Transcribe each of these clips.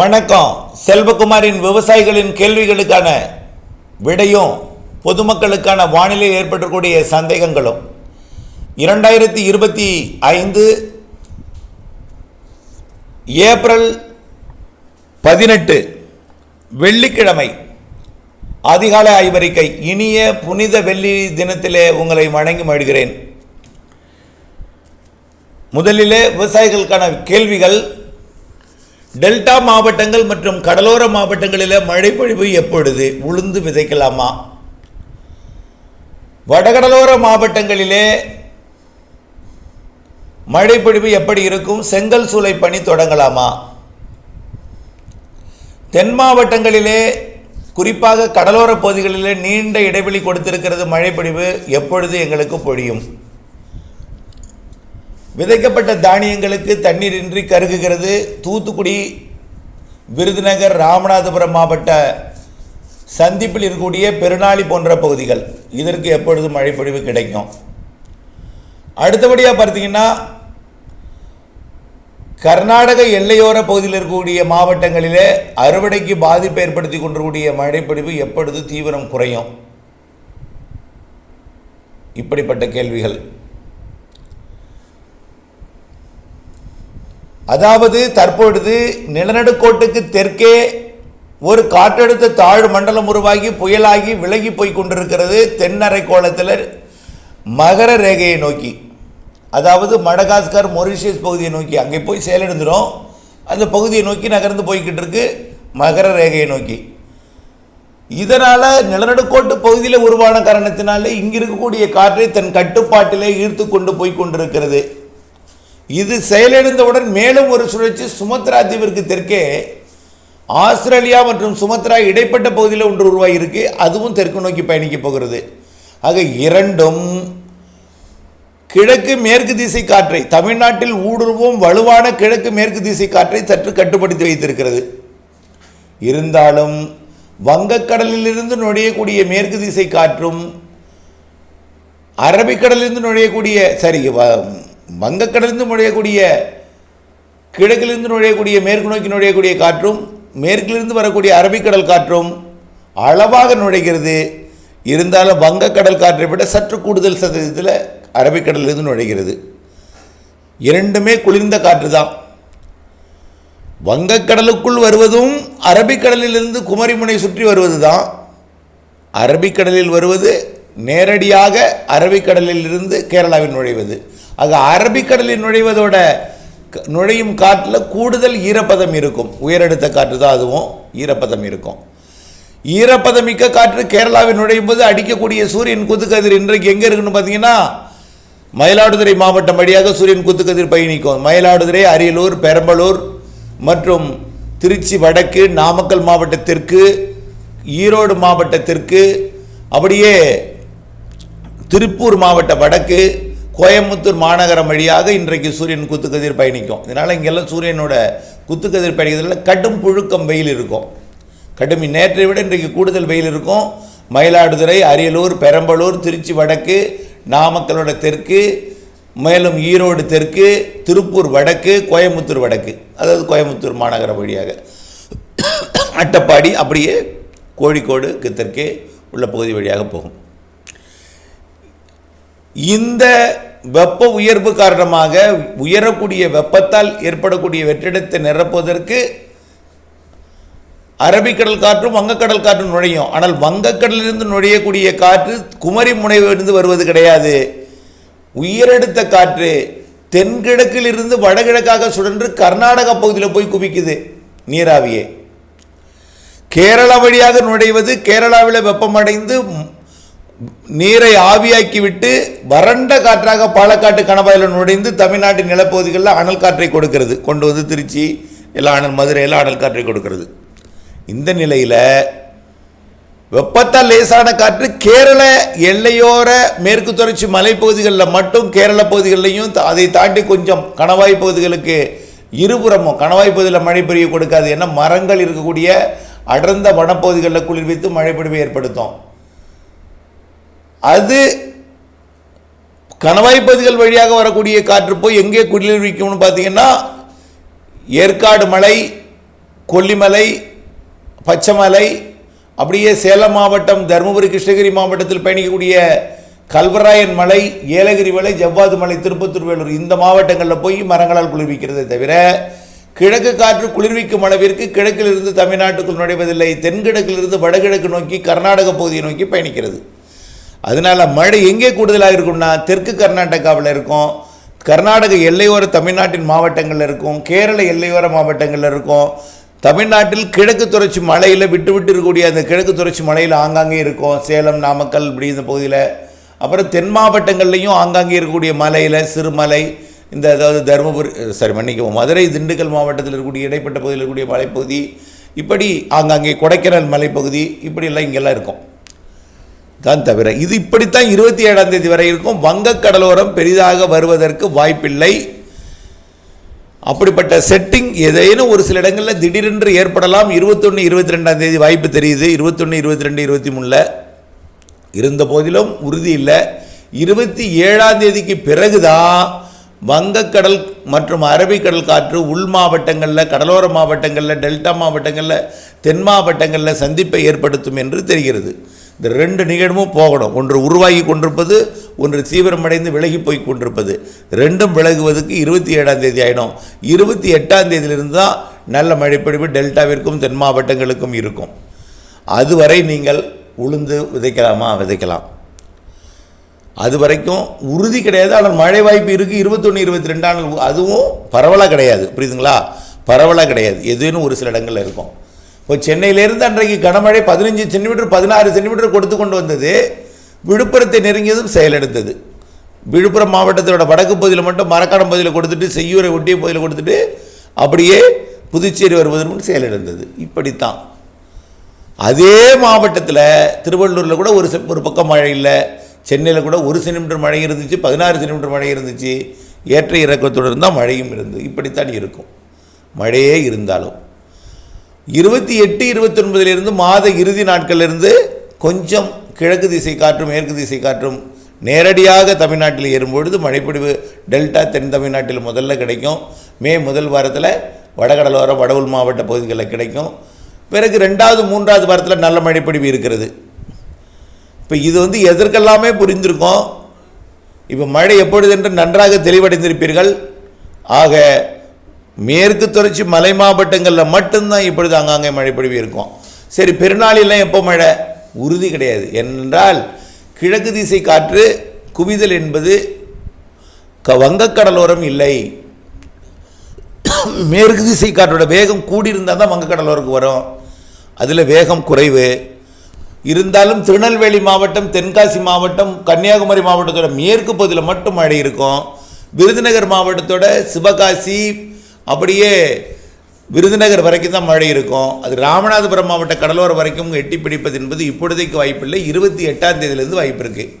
வணக்கம். செல்வகுமாரின் விவசாயிகளின் கேள்விகளுக்கான விடையும் பொதுமக்களுக்கான வானிலை ஏற்படக்கூடிய சந்தேகங்களும். இரண்டாயிரத்தி இருபத்தி ஐந்து ஏப்ரல் பதினெட்டு வெள்ளிக்கிழமை அதிகாலை ஆய்வறிக்கை இனிய புனித வெள்ளி தினத்திலே உங்களை வணங்கி மழுகிறேன் முதலிலே விவசாயிகளுக்கான கேள்விகள் டெல்டா மாவட்டங்கள் மற்றும் கடலோர மாவட்டங்களில் மழைப்பொழிவு எப்பொழுது? உளுந்து விதைக்கலாமா? வடகடலோர மாவட்டங்களிலே மழைப்பொழிவு எப்படி இருக்கும்? செங்கல் சூளை பணி தொடங்கலாமா? தென் மாவட்டங்களிலே குறிப்பாக கடலோர பகுதிகளிலே நீண்ட இடைவெளி கொடுத்திருக்கிறது மழைப்பொழிவு எப்பொழுது எங்களுக்கு பொழியும்? விதைக்கப்பட்ட தானியங்களுக்கு தண்ணீரின்றி கருகுகிறது. தூத்துக்குடி விருதுநகர் ராமநாதபுரம் மாவட்ட சந்திப்பில் இருக்கக்கூடிய பெருநாளி போன்ற பகுதிகள். இதற்கு எப்பொழுது மழைப்பொழிவு கிடைக்கும். அடுத்தபடியாக பார்த்தீங்கன்னா கர்நாடக எல்லையோர பகுதியில் இருக்கக்கூடிய மாவட்டங்களிலே அறுவடைக்கு பாதிப்பு ஏற்படுத்தி கொண்டிருக்கூடிய மழைப்பொழிவு எப்பொழுது தீவிரம் குறையும்? இப்படிப்பட்ட கேள்விகள். அதாவது தற்பொழுது நிலநடுக்கோட்டுக்கு தெற்கே ஒரு காற்றழுத்த தாழ் மண்டலம் உருவாகி புயலாகி விலகி போய் கொண்டிருக்கிறது தென்னரை கோலத்தில் மகர ரேகையை நோக்கி. அதாவது மடகாஸ்கர் மொரிஷியஸ் பகுதியை நோக்கி. அங்கே போய் செயலிழந்துடும் அந்த பகுதியை நோக்கி நகர்ந்து போய்கிட்டு இருக்கு மகர ரேகையை நோக்கி. இதனால் நிலநடுக்கோட்டு பகுதியில் உருவான காரணத்தினாலே இங்கே இருக்கக்கூடிய காற்றை தன் கட்டுப்பாட்டிலே ஈர்த்து கொண்டு போய் கொண்டிருக்கிறது. இது செயலிழந்தவுடன் மேலும் ஒரு சுழற்சி சுமத்ரா தீவிற்கு தெற்கே ஆஸ்திரேலியா மற்றும் சுமத்ரா இடைப்பட்ட பகுதியில் ஒன்று உருவாகியிருக்கு. அதுவும் தெற்கு நோக்கி பயணிக்க போகிறது. ஆக இரண்டும் கிழக்கு மேற்கு திசை காற்றை தமிழ்நாட்டில் ஊடுருவும் வலுவான கிழக்கு மேற்கு திசை காற்றை சற்று கட்டுப்படுத்தி வைத்திருக்கிறது. இருந்தாலும் வங்கக்கடலிலிருந்து நுழையக்கூடிய மேற்கு திசை காற்றும் அரபிக்கடலிலிருந்து நுழையக்கூடிய சரி வ- வங்கக்கடலிருந்து நுழையக்கூடிய கிழக்கிலிருந்து நுழையக்கூடிய மேற்கு நோக்கி நுழையக்கூடிய காற்றும் மேற்கிலிருந்து வரக்கூடிய அரபிக்கடல் காற்றும் அளவாக நுழைகிறது. இருந்தாலும் வங்கக்கடல் காற்றை விட சற்று கூடுதல் சதவீதத்தில் அரபிக்கடலிருந்து நுழைகிறது. இரண்டுமே குளிர்ந்த காற்று தான். வங்கக்கடலுக்குள் வருவதும் அரபிக்கடலிலிருந்து குமரிமுனை சுற்றி வருவது தான். அரபிக்கடலில் வருவது நேரடியாக அரபிக்கடலில் இருந்து கேரளாவில் நுழைவது. அது அரபிக்கடலில் நுழைவதோட க- நுழையும் காற்றில் கூடுதல் ஈரப்பதம் இருக்கும். உயரடுத்த காற்று தான் அதுவும் ஈரப்பதம் இருக்கும். ஈரப்பதமிக்க காற்று கேரளாவில் நுழையும் போது அடிக்கக்கூடிய சூரியன் குத்துக்கதிர் இன்றைக்கு எங்கே இருக்குன்னு பார்த்தீங்கன்னா மயிலாடுதுறை மாவட்டம் வழியாக சூரியன் குத்துக்கதிர் பயணிக்கும் மயிலாடுதுறை அரியலூர் பெரம்பலூர் மற்றும் திருச்சி வடக்கு நாமக்கல் மாவட்டத்திற்கு ஈரோடு மாவட்டத்திற்கு அப்படியே திருப்பூர் மாவட்ட வடக்கு கோயம்புத்தூர் மாநகரம் வழியாக இன்றைக்கு சூரியன் குத்துக்கதிர் பயணிக்கும். இதனால் இங்கெல்லாம் சூரியனோட குத்துக்கதிர் பயணிக்கிறதுல கடும் புழுக்கம் வெயில் இருக்கும். கடும் நேற்றை விட இன்றைக்கு கூடுதல் வெயில் இருக்கும். மயிலாடுதுறை அரியலூர் பெரம்பலூர் திருச்சி வடக்கு நாமக்கலோட தெற்கு மேலும் ஈரோடு தெற்கு திருப்பூர் வடக்கு கோயம்புத்தூர் வடக்கு. அதாவது கோயம்புத்தூர் மாநகரம் வழியாக. அட்டப்பாடி அப்படியே கோழிக்கோடுக்கு தெற்கே உள்ள பகுதி வழியாக போகும். இந்த வெப்ப உயர்வு காரணமாக உயரக்கூடிய வெப்பத்தால் ஏற்படக்கூடிய வெற்றிடத்தை நிரப்புவதற்கு அரபிக்கடல் காற்றும் வங்கக்கடல் காற்றும் நுழையும். ஆனால் வங்கக்கடலிலிருந்து நுழையக்கூடிய காற்று குமரி முனைவிலிருந்து வருவது கிடையாது. உயரெடுத்த காற்று தென்கிழக்கிலிருந்து வடகிழக்காக சுழன்று கர்நாடகா பகுதியில் போய் குவிக்குது நீராவியே. கேரளா வழியாக நுழைவது கேரளாவில் வெப்பமடைந்து நீரை ஆவியாக்கிவிட்டு வறண்ட காற்றாக பாலக்காட்டு கணவாயில் நுழைந்து தமிழ்நாட்டின் நிலப்பகுதிகளில் அனல் காற்றை கொடுக்கிறது. கொண்டு வந்து திருச்சி எல்லாம் அனல் மதுரையில் அனல் காற்றை கொடுக்கிறது. இந்த நிலையில் வெப்பத்தால் லேசான காற்று கேரள எல்லையோர மேற்கு தொடர்ச்சி மலைப்பகுதிகளில் மட்டும் கேரள பகுதிகளிலையும் அதை தாண்டி கொஞ்சம் கணவாய் பகுதிகளுக்கு இருபுறமும் கணவாய் பகுதியில் மழை பெய்ய கொடுக்காது. ஏன்னா மரங்கள் இருக்கக்கூடிய அடர்ந்த வனப்பகுதிகளில் குளிர்வித்து மழை பொழிவை ஏற்படுத்தும். அது கணவாய்ப்பதிகள் வழியாக வரக்கூடிய காற்று போய் எங்கே குளிர்விக்கும்னு பார்த்தீங்கன்னா ஏற்காடு மலை கொல்லிமலை பச்சைமலை அப்படியே சேலம் மாவட்டம் தருமபுரி கிருஷ்ணகிரி மாவட்டத்தில் பயணிக்கக்கூடிய கல்வராயன் மலை ஏலகிரி மலை ஜவ்வாது மலை திருப்பத்தூர் வேலூர் இந்த மாவட்டங்களில் போய் மரங்களால் குளிர்விக்கிறதே தவிர கிழக்கு காற்று குளிர்விக்கும் அளவிற்கு கிழக்கிலிருந்து தமிழ்நாட்டுக்குள் நுழைவதில்லை தென்கிழக்கிலிருந்து வடகிழக்கு நோக்கி கர்நாடக பகுதியை நோக்கி பயணிக்கிறது. அதனால் மழை எங்கே கூடுதலாக இருக்கும்னா தெற்கு கர்நாடகாவில் இருக்கும். கர்நாடக எல்லையோர தமிழ்நாட்டின் மாவட்டங்களில் இருக்கும். கேரள எல்லையோர மாவட்டங்களில் இருக்கும். தமிழ்நாட்டில் கிழக்கு தொடர்ச்சி மலையில் விட்டு விட்டு இருக்கக்கூடிய அந்த கிழக்கு தொடர்ச்சி மலையில் ஆங்காங்கே இருக்கும். சேலம் நாமக்கல் இப்படி இந்த பகுதியில். அப்புறம் தென் மாவட்டங்கள்லேயும் ஆங்காங்கே இருக்கக்கூடிய மலையில் சிறுமலை இந்த அதாவது தருமபுரி சாரி மன்னிக்கவும் மதுரை திண்டுக்கல் மாவட்டத்தில் இருக்கக்கூடிய இடைப்பட்ட பகுதியில் இருக்கக்கூடிய மலைப்பகுதி இப்படி ஆங்காங்கே கொடைக்கானல் மலைப்பகுதி இப்படியெல்லாம் இங்கெல்லாம் இருக்கும். தான் தவிர இது இப்படித்தான் இருபத்தி ஏழாம் தேதி வரை இருக்கும். வங்கக் கடலோரம் பெரிதாக வருவதற்கு வாய்ப்பில்லை. அப்படிப்பட்ட செட்டிங் ஏதேனும் ஒரு சில இடங்களில் திடீரென்று ஏற்படலாம். இருபத்தொன்று இருபத்தி ரெண்டாம் தேதி வாய்ப்பு தெரியுது. இருபத்தொன்று இருபத்தி ரெண்டு இருபத்தி மூணில். இருந்த போதிலும் உறுதி இல்லை. இருபத்தி ஏழாம் தேதிக்கு பிறகுதான் வங்கக்கடல் மற்றும் அரபிக்கடல் காற்று உள் மாவட்டங்களில் கடலோர மாவட்டங்களில் டெல்டா மாவட்டங்களில் தென் மாவட்டங்களில் சந்திப்பை ஏற்படுத்தும் என்று தெரிகிறது. இந்த ரெண்டு நிகழ்வும் போகணும். ஒன்று உருவாகி கொண்டிருப்பது ஒன்று தீவிரமடைந்து விலகி போய் கொண்டிருப்பது. ரெண்டும் விலகுவதற்கு இருபத்தி ஏழாம் தேதி ஆகிடும் இருபத்தி எட்டாம் தேதியிலிருந்து தான் நல்ல மழைப்பொழிவு டெல்டாவிற்கும் தென் மாவட்டங்களுக்கும் இருக்கும். அதுவரை நீங்கள் உளுந்து விதைக்கலாமா? விதைக்கலாம். அது வரைக்கும் உறுதி கிடையாது. ஆனால் மழை வாய்ப்பு இருக்குது இருபத்தொன்று இருபத்தி ரெண்டாம் அதுவும் பரவலாக கிடையாது. புரியுதுங்களா? பரவலாக கிடையாது. எதுன்னு ஒரு சில இடங்களில் இருக்கும். இப்போ சென்னையிலேருந்து அன்றைக்கு கனமழை பதினஞ்சு சென்டிமீட்டர் பதினாறு சென்டிமீட்டர் கொடுத்து கொண்டு வந்தது. விழுப்புரத்தை நெருங்கியதும் செயலெடுத்தது. விழுப்புரம் மாவட்டத்தோட வடக்கு பகுதியில் மட்டும் மரக்காடம் பகுதியில் கொடுத்துட்டு செய்யூரை ஒட்டிய பகுதியில் கொடுத்துட்டு அப்படியே புதுச்சேரி வருவதற்கு செயலிழந்தது இப்படித்தான். அதே மாவட்டத்தில் திருவள்ளூரில் கூட ஒரு செ- ஒரு பக்கம் மழை இல்லை. சென்னையில் கூட ஒரு சென்டிமீட்டர் மழை இருந்துச்சு பதினாறு சென்டிமீட்டர் மழை இருந்துச்சு. ஏற்ற இறக்கத்துடன் தான் மழையும் இருந்தது. இப்படித்தான் இருக்கும். மழையே இருந்தாலும். இருபத்தி எட்டு இருபத்தொன்பதிலிருந்து மாத இறுதி நாட்களிலிருந்து கொஞ்சம் கிழக்கு திசை காற்றும் மேற்கு திசை காற்றும் நேரடியாக தமிழ்நாட்டில் ஏறும்பொழுது மழைப்பிடிவு டெல்டா தென் தமிழ்நாட்டில் முதல்ல கிடைக்கும். மே முதல் வாரத்தில் வடகடலோரம் வடவுல் மாவட்ட பகுதிகளில் கிடைக்கும். பிறகு ரெண்டாவது மூன்றாவது வாரத்தில் நல்ல மழைப்பிடிவு இருக்கிறது. இப்போ இது வந்து எதற்கெல்லாமே புரிந்திருக்கும். இப்போ மழை எப்பொழுது என்று நன்றாக தெளிவடைந்திருப்பீர்கள். ஆக மேற்கு தொடர்ச்சி மலை மாவட்டங்களில் மட்டும்தான் இப்பொழுது அங்கங்கே மழை பொழிவு இருக்கும். சரி பெருநாளிலாம் எப்போ மழை? உறுதி கிடையாது. என்றால் கிழக்கு திசை காற்று குவிதல் என்பது க வங்கக்கடலோரம் இல்லை. மேற்கு திசை காற்றோட வேகம் கூடியிருந்தால் தான் வங்கக்கடலோருக்கு வரும். அதில் வேகம் குறைவு. இருந்தாலும் திருநெல்வேலி மாவட்டம் தென்காசி மாவட்டம் கன்னியாகுமரி மாவட்டத்தோட மேற்கு பகுதியில் மட்டும் மழை இருக்கும். விருதுநகர் மாவட்டத்தோட சிவகாசி அப்படியே விருதுநகர் வரைக்கும் தான் மழை இருக்கும். அது ராமநாதபுரம் மாவட்ட கடலோரம் வரைக்கும் எட்டி பிடிப்பது என்பது இப்பொழுதைக்கு வாய்ப்பில்லை. இருபத்தி எட்டாம் தேதியிலிருந்து வாய்ப்பு இருக்குது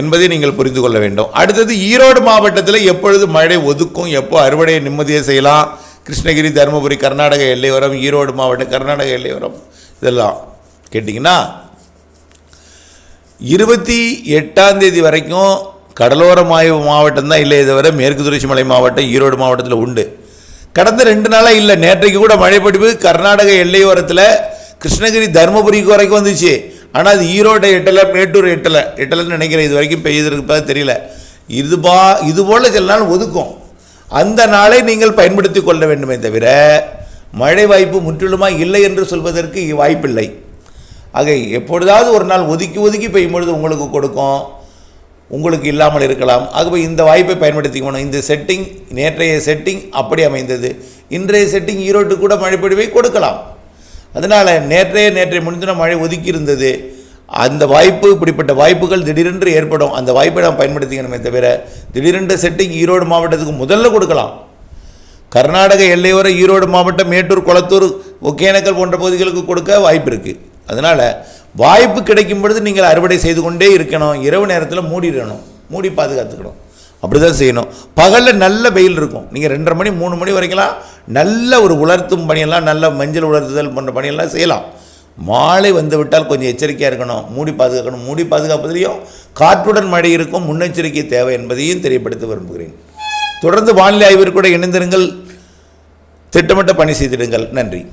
என்பதை நீங்கள் புரிந்து கொள்ள வேண்டும். அடுத்தது ஈரோடு மாவட்டத்தில் எப்பொழுது மழை ஒதுக்கும் எப்போ அறுவடையை நிம்மதியாக செய்யலாம்? கிருஷ்ணகிரி தருமபுரி கர்நாடக எல்லையோரம் ஈரோடு மாவட்டம் கர்நாடக எல்லையோரம் இதெல்லாம் கேட்டிங்கன்னா இருபத்தி எட்டாம் தேதி வரைக்கும் கடலோர மாய மாவட்டம் தான் இல்லை தவிர மேற்கு தொடர்ச்சி மலை மாவட்டம் ஈரோடு மாவட்டத்தில் உண்டு. கடந்த ரெண்டு நாளாக இல்லை. நேற்றைக்கு கூட மழைப்பொழிவு கர்நாடக எல்லையோரத்தில் கிருஷ்ணகிரி தருமபுரிக்கு வரைக்கும் வந்துச்சு. ஆனால் அது ஈரோட்டை எட்டலை மேட்டூர் எட்டலை. எட்டலைன்னு நினைக்கிறேன். இது வரைக்கும் பெய்திருப்பதாக தெரியல. இது பா இது போல் சில நாள் ஒதுக்கும். அந்த நாளை நீங்கள் பயன்படுத்தி கொள்ள வேண்டுமே தவிர மழை வாய்ப்பு முற்றிலுமாக இல்லை என்று சொல்வதற்கு வாய்ப்பில்லை. ஆக எப்பொழுதாவது ஒரு நாள் ஒதுக்கி ஒதுக்கி பெய்யும் பொழுது உங்களுக்கு கொடுக்கும். உங்களுக்கு இல்லாமல் இருக்கலாம். ஆகவே இந்த வாய்ப்பை பயன்படுத்திக்கணும். இந்த செட்டிங் நேற்றைய செட்டிங் அப்படி அமைந்தது. இன்றைய செட்டிங் ஈரோட்டு கூட மழைப்பொழிவை கொடுக்கலாம். அதனால் நேற்றைய நேற்றைய முன்தினம் மழை ஒதுக்கி இருந்தது அந்த வாய்ப்பு இப்படிப்பட்ட வாய்ப்புகள் திடீரென்று ஏற்படும். அந்த வாய்ப்பை நாம் பயன்படுத்திக்கணுமே தவிர திடீரென்று செட்டிங் ஈரோடு மாவட்டத்துக்கு முதல்ல கொடுக்கலாம். கர்நாடக எல்லையோர ஈரோடு மாவட்டம் மேட்டூர் குளத்தூர் ஒகேனக்கல் போன்ற பகுதிகளுக்கு கொடுக்க வாய்ப்பு இருக்குது அதனால் வாய்ப்பு கிடைக்கும் பொழுது நீங்கள் அறுவடை செய்து கொண்டே இருக்கணும். இரவு நேரத்தில் மூடிடணும் மூடி பாதுகாத்துக்கணும். அப்படி தான் செய்யணும். பகலில் நல்ல வெயில் இருக்கும். நீங்கள் ரெண்டரை மணி மூணு மணி வரைக்கும்லாம் நல்ல ஒரு உலர்த்தும் பணியெல்லாம் நல்ல மஞ்சள் உலர்த்துதல் போன்ற பணியெல்லாம் செய்யலாம். மாலை வந்து விட்டால் கொஞ்சம் எச்சரிக்கையாக இருக்கணும். மூடி பாதுகாக்கணும். மூடி பாதுகாப்பதிலையும் காற்றுடன் மழை இருக்கும். முன்னெச்சரிக்கை தேவை என்பதையும் தெரியப்படுத்த விரும்புகிறேன். தொடர்ந்து வானிலை ஆய்விற்கு கூட இணைந்திருங்கள். திட்டமிட்ட பணி செய்திடுங்கள். நன்றி.